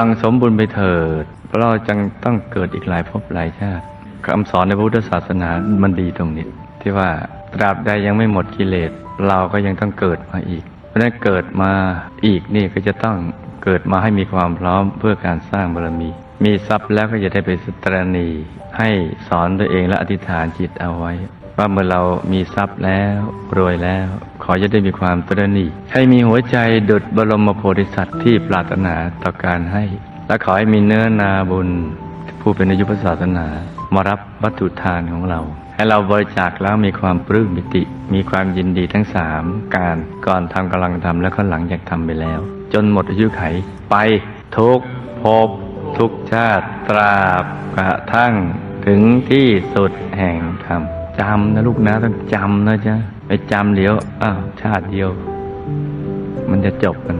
สั่งสมบุญไปเถิดเราจังต้องเกิดอีกหลายภพหลายชาติคำสอนในพุทธศาสนามันดีตรงนี้ ที่ว่าตราบใดยังไม่หมดกิเลส เราก็ยังต้องเกิดมาอีก เพราะฉะนั้นเกิดมาอีกนี่ก็จะต้องเกิดมาให้มีความพร้อมเพื่อการสร้างบารมี มีทรัพย์แล้วก็จะได้เป็นสตรณีให้สอนตัวเองและอธิษฐานจิตเอาไว้ ว่าเมื่อเรามีทรัพย์แล้วรวยแล้ว ขอจะได้มีความตระหนี่ ให้มีหัวใจดุดบรมโพธิสัตว์ที่ปรารถนาต่อการให้ และขอให้มีเนื้อนาบุญ ผู้เป็นอายุพศาสนา มารับวัตถุทานของเรา ให้เราบริจาคแล้วมีความปลื้มปิติ มีความยินดีทั้งสามการก่อนทำกำลังทำแล้วก็หลังจากทำไปแล้ว จนหมดอายุไขไปทุกภพทุกชาติตราบกระทั่งถึงที่สุดแห่งธรรม จำนะลูกนะต้องจำนะจ๊ะไปจำเดี๋ยวอ้าวชาติเดียว มันจะจบกัน